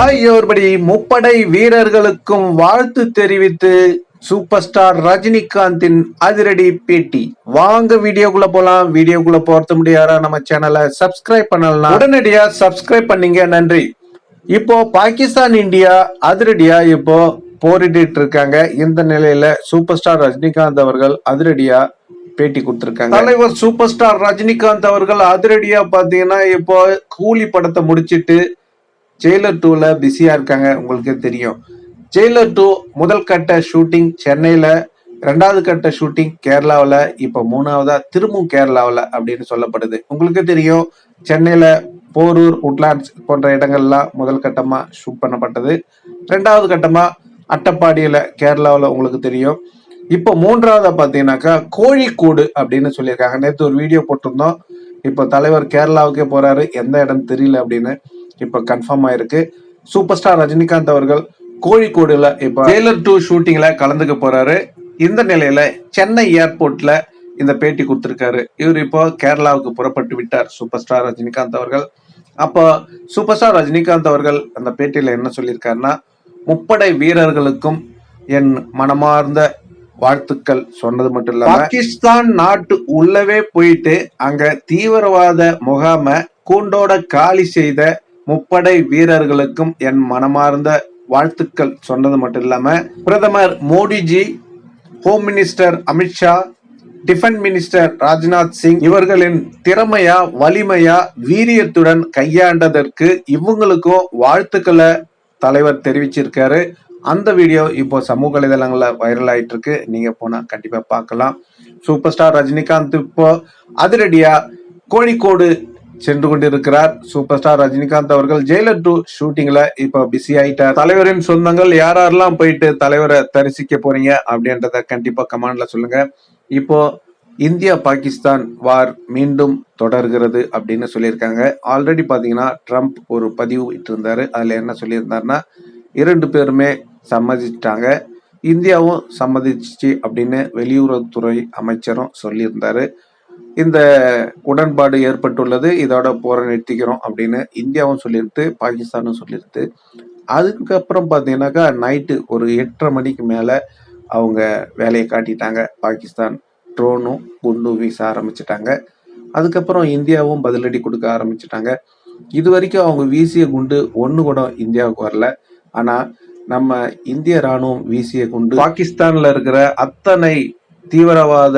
ஆகியோர்படி முப்படை வீரர்களுக்கும் வாழ்த்து தெரிவித்து சூப்பர் ஸ்டார் ரஜினிகாந்தின் அதிரடி பேட்டி. வாங்க வீடியோக்குள்ள போலாம். வீடியோக்குள்ள போறது முடியாத நம்ம சேனலை சப்ஸ்கிரைப் பண்ணலாம் உடனடியா சப்ஸ்கிரைப் பண்ணீங்க. நன்றி. இப்போ பாகிஸ்தான் இந்தியா அதிரடியா இப்போ போரிட்டு இருக்காங்க. இந்த நிலையில சூப்பர் ஸ்டார் ரஜினிகாந்த் அவர்கள் அதிரடியா பேட்டி கொடுத்திருக்காங்க. தலைவர் சூப்பர் ஸ்டார் ரஜினிகாந்த் அவர்கள் அதிரடியா பாத்தீங்கன்னா இப்போ கூலி படத்தை முடிச்சிட்டு ஜெயிலர் டூல பிஸியா இருக்காங்க உங்களுக்கே தெரியும். ஜெயிலர் டூ முதல் கட்ட ஷூட்டிங் சென்னையில ரெண்டாவது கட்ட ஷூட்டிங் கேரளாவில் இப்போ மூணாவதா திரும்பவும் கேரளாவில் அப்படின்னு சொல்லப்படுது. உங்களுக்கே தெரியும் சென்னையில் போரூர் உட்லாண்ட்ஸ் போன்ற இடங்கள்லாம் முதல் கட்டமாக ஷூட் பண்ணப்பட்டது. ரெண்டாவது கட்டமாக அட்டப்பாடியில் கேரளாவில் உங்களுக்கு தெரியும். இப்போ மூன்றாவதாக பார்த்தீங்கன்னாக்கா கோழிக்கூடு அப்படின்னு சொல்லியிருக்காங்க. நேற்று ஒரு வீடியோ போட்டிருந்தோம். இப்போ தலைவர் கேரளாவுக்கே போகிறாரு எந்த இடம் தெரியல அப்படின்னு. இப்போ கன்ஃபார்ம் ஆயிருக்கு. சூப்பர் ஸ்டார் ரஜினிகாந்த் அவர்கள் கோழிக்கோடுல இப்போ ஜெயிலர் டூ ஷூட்டிங்ல கலந்துக்க போறாரு. இந்த நிலையில சென்னை ஏர்போர்ட்ல இந்த பேட்டி கொடுத்திருக்காரு. இவர் இப்போ கேரளாவுக்கு புறப்பட்டு விட்டார் சூப்பர் ஸ்டார் ரஜினிகாந்த் அவர்கள். அப்போ சூப்பர் ஸ்டார் ரஜினிகாந்த் அவர்கள் அந்த பேட்டியில என்ன சொல்லியிருக்காருன்னா முப்படை வீரர்களுக்கும் என் மனமார்ந்த வாழ்த்துக்கள். சொன்னது மட்டும் இல்லாம பாகிஸ்தான் நாட்டு உள்ளவே போயிட்டு அங்க தீவிரவாத முகாம கூண்டோட காலி செய்த முப்படை வீரர்களுக்கும் என் மனமார்ந்த வாழ்த்துக்கள் சொன்னது மட்டும் இல்லாம பிரதமர் Modiji home minister Amit Shah defence minister Rajnath Singh இவர்களின் திறமையா வலிமையா வீரியத்துடன் கையாண்டதற்கு இவங்களுக்கும் வாழ்த்துக்களை தலைவர் தெரிவிச்சிருக்காரு. அந்த வீடியோ இப்போ சமூக வலைதளங்கள்ல வைரல் ஆயிட்டு இருக்கு நீங்க போனா கண்டிப்பா பார்க்கலாம். சூப்பர் ஸ்டார் ரஜினிகாந்த் இப்போ அதிரடியா கோழிக்கோடு சென்று கொண்டிருக்கிறார் சூப்பர் ஸ்டார் ரஜினிகாந்த் அவர்கள். ஜெயிலர் டூ ஷூட்டிங்ல இப்போ பிஸி ஆயிட்டார். தலைவரின் சொந்தங்கள் யாரெல்லாம் போயிட்டு தலைவரை தரிசிக்க போறீங்க அப்படின்றத கண்டிப்பா கமெண்ட்ல சொல்லுங்க. இப்போ இந்தியா பாகிஸ்தான் வார் மீண்டும் தொடர்கிறது அப்படின்னு சொல்லியிருக்காங்க. ஆல்ரெடி பாத்தீங்கன்னா ட்ரம்ப் ஒரு பதிவு இட்டிருந்தாரு. அதுல என்ன சொல்லியிருந்தாருன்னா இரண்டு பேருமே சம்மதிச்சிட்டாங்க. இந்தியாவும் சம்மதிச்சிச்சு அப்படின்னு வெளியுறவுத்துறை அமைச்சரும் சொல்லியிருந்தாரு. இந்த உடன்பாடு ஏற்பட்டுள்ளது. இதோட போரை நிறுத்திக்கிறோம் அப்படின்னு இந்தியாவும் சொல்லியிருக்கு பாகிஸ்தானும் சொல்லியிருக்கு. அதுக்கப்புறம் பார்த்தீங்கன்னாக்கா நைட்டு ஒரு எட்டரை மணிக்கு மேலே அவங்க வேலையை காட்டிட்டாங்க. பாகிஸ்தான் ட்ரோனும் குண்டும் வீச ஆரம்பிச்சிட்டாங்க. அதுக்கப்புறம் இந்தியாவும் பதிலடி கொடுக்க ஆரம்பிச்சிட்டாங்க. இது வரைக்கும் அவங்க வீசிய குண்டு ஒன்று கூட இந்தியாவுக்கு வரல. ஆனால் நம்ம இந்திய ராணுவம் வீசிய குண்டு பாகிஸ்தானில் இருக்கிற அத்தனை தீவிரவாத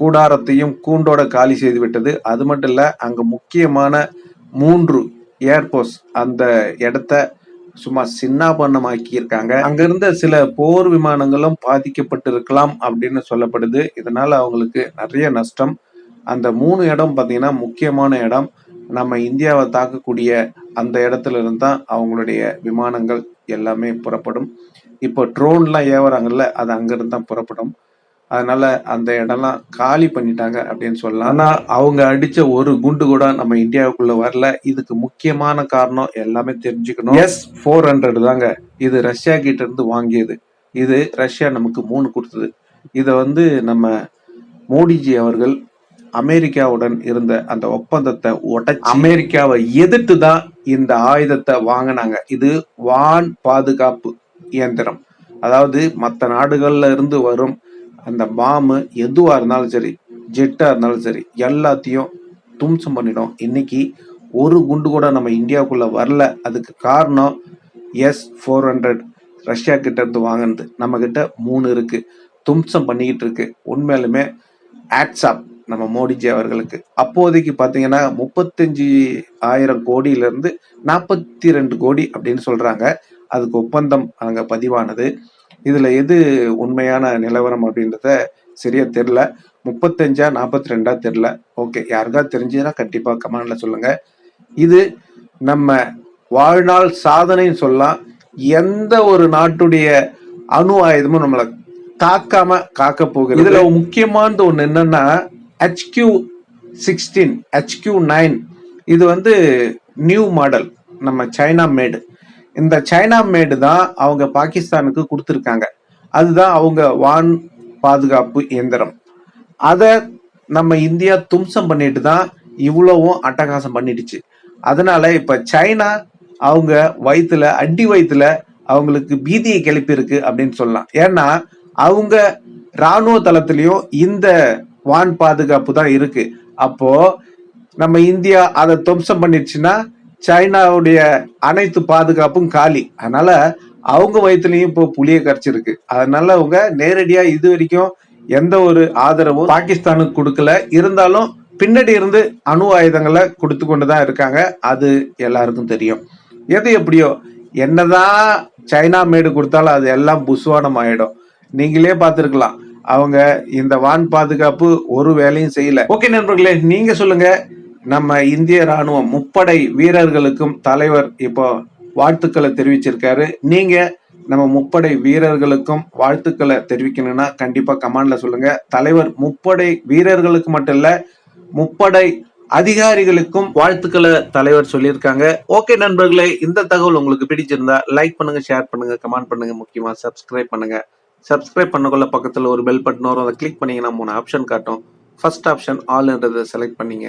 கூடாரத்தையும் கூண்டோட காலி செய்து விட்டது. அது மட்டும் இல்ல அங்க முக்கியமான மூன்று ஏர்போர்ஸ் அந்த இடத்த சும்மா சின்னாபன்னமாக்கி இருக்காங்க அங்க இருந்த சில போர் விமானங்களும் பாதிக்கப்பட்டிருக்கலாம் அப்படின்னு சொல்லப்படுது. இதனால அவங்களுக்கு நிறைய நஷ்டம். அந்த மூணு இடம் பார்த்தீங்கன்னா முக்கியமான இடம். நம்ம இந்தியாவை தாக்கக்கூடிய அந்த இடத்துல இருந்து தான் அவங்களுடைய விமானங்கள் எல்லாமே புறப்படும். இப்போ ட்ரோன்லாம் ஏவுறாங்கல்ல அது அங்கிருந்து தான் புறப்படும். அதனால அந்த இடம்லாம் காலி பண்ணிட்டாங்க அப்படின்னு சொல்லலாம். ஆனா அவங்க அடிச்ச ஒரு குண்டு கூட நம்ம இந்தியாவுக்குள்ள வரல. இதுக்கு முக்கியமான காரணம் எல்லாமே தெரிஞ்சுக்கணும். எஸ் ஃபோர் ஹண்ட்ரட் தாங்க. இது ரஷ்யா கிட்ட இருந்து வாங்கியது. இது ரஷ்யா நமக்கு மூணு கொடுத்தது. இதை வந்து நம்ம மோடிஜி அவர்கள் அமெரிக்காவுடன் இருந்த அந்த ஒப்பந்தத்தை உடைச்சு அமெரிக்காவை எதிர்த்து தான் இந்த ஆயுதத்தை வாங்கினாங்க. இது வான் பாதுகாப்பு இயந்திரம். அதாவது மற்ற நாடுகள்ல இருந்து வரும் அந்த பாம்பு எதுவாக இருந்தாலும் சரி ஜெட்டாக இருந்தாலும் சரி எல்லாத்தையும் தும்சம் பண்ணிடும். இன்னைக்கு ஒரு குண்டு கூட நம்ம இந்தியாவுக்குள்ளே வரல. அதுக்கு காரணம் எஸ் ஃபோர் ஹண்ட்ரட் ரஷ்யா கிட்ட இருந்து வாங்கினது. நம்ம கிட்ட மூணு இருக்கு. தும்சம் பண்ணிக்கிட்டு இருக்கு. உண்மையிலுமே ஆட்ஸாப் நம்ம மோடிஜி அவர்களுக்கு. அப்போதைக்கு பார்த்தீங்கன்னா முப்பத்தஞ்சு ஆயிரம் கோடியிலிருந்து நாற்பத்தி ரெண்டு கோடி அப்படின்னு சொல்றாங்க. அதுக்கு ஒப்பந்தம் அங்கே பதிவானது. இதில் எது உண்மையான நிலவரம் அப்படின்றத சரியா தெரில முப்பத்தஞ்சா நாற்பத்தி ரெண்டா தெரில ஓகே யாருக்கா தெரிஞ்சதுன்னா கண்டிப்பாக கமெண்டில் சொல்லுங்கள் இது நம்ம வாழ்நாள் சாதனைன்னு சொல்லலாம். எந்த ஒரு நாட்டுடைய அணு ஆயுதமும் நம்மளை காக்காம காக்க போகுது இதுல முக்கியமானது ஒன்று என்னன்னா ஹெச்கியூ சிக்ஸ்டீன் ஹெச்கியூ நைன் இது வந்து நியூ மாடல் நம்ம சைனா மேடு இந்த சைனா மேடு தான் அவங்க பாகிஸ்தானுக்கு கொடுத்துருக்காங்க. அதுதான் அவங்க வான் பாதுகாப்பு இயந்திரம். அதை நம்ம இந்தியா தும்சம் பண்ணிட்டு தான் இவ்வளவும் அட்டகாசம் பண்ணிடுச்சு. அதனால இப்ப சைனா அவங்க வயிற்றுல அடி வயிற்றுல அவங்களுக்கு பீதியை கிளப்பியிருக்கு அப்படின்னு சொல்லலாம். ஏன்னா அவங்க இராணுவ தளத்திலையும் இந்த வான் பாதுகாப்பு தான் இருக்கு. அப்போ நம்ம இந்தியா அதை துவம்சம் பண்ணிடுச்சுன்னா சைனாவுடைய அனைத்து பாதுகாப்பும் காலி. அதனால அவங்க வயிற்றுலயும் இப்போ புளிய கரைச்சிருக்கு. அதனால அவங்க நேரடியா இது வரைக்கும் எந்த ஒரு ஆதரவும் பாகிஸ்தானுக்கு கொடுக்கல. இருந்தாலும் பின்னாடி இருந்து அணு ஆயுதங்களை கொடுத்து கொண்டு தான் இருக்காங்க. அது எல்லாருக்கும் தெரியும். எது எப்படியோ என்னதான் சைனா மேடு கொடுத்தாலும் அது எல்லாம் புஸ்வானம் ஆயிடும் நீங்களே பார்த்துருக்கலாம். அவங்க இந்த வான் பாதுகாப்பு ஒரு வேலையும் செய்யல. ஓகே நண்பர்களே நீங்க சொல்லுங்க. நம்ம இந்திய ராணுவம் முப்படை வீரர்களுக்கும் தலைவர் இப்போ வாழ்த்துக்களை தெரிவிச்சிருக்காரு. நீங்க நம்ம முப்படை வீரர்களுக்கும் வாழ்த்துக்களை தெரிவிக்கணும்னா கண்டிப்பா கமாண்ட்ல சொல்லுங்க. தலைவர் முப்படை வீரர்களுக்கு மட்டும் இல்ல முப்படை அதிகாரிகளுக்கும் வாழ்த்துக்களை தலைவர் சொல்லியிருக்காங்க. ஓகே நண்பர்களே இந்த தகவல் உங்களுக்கு பிடிச்சிருந்தா லைக் பண்ணுங்க ஷேர் பண்ணுங்க கமெண்ட் பண்ணுங்க முக்கியமா சப்ஸ்கிரைப் பண்ணுங்க. சப்ஸ்கிரைப் பண்ணக்குள்ள பக்கத்துல ஒரு பெல் பட்டன் வரும். அதை கிளிக் பண்ணீங்கன்னா மூணு ஆப்ஷன் காட்டும். ஃபர்ஸ்ட் ஆப்ஷன் ஆல்ன்றதை செலக்ட் பண்ணீங்க.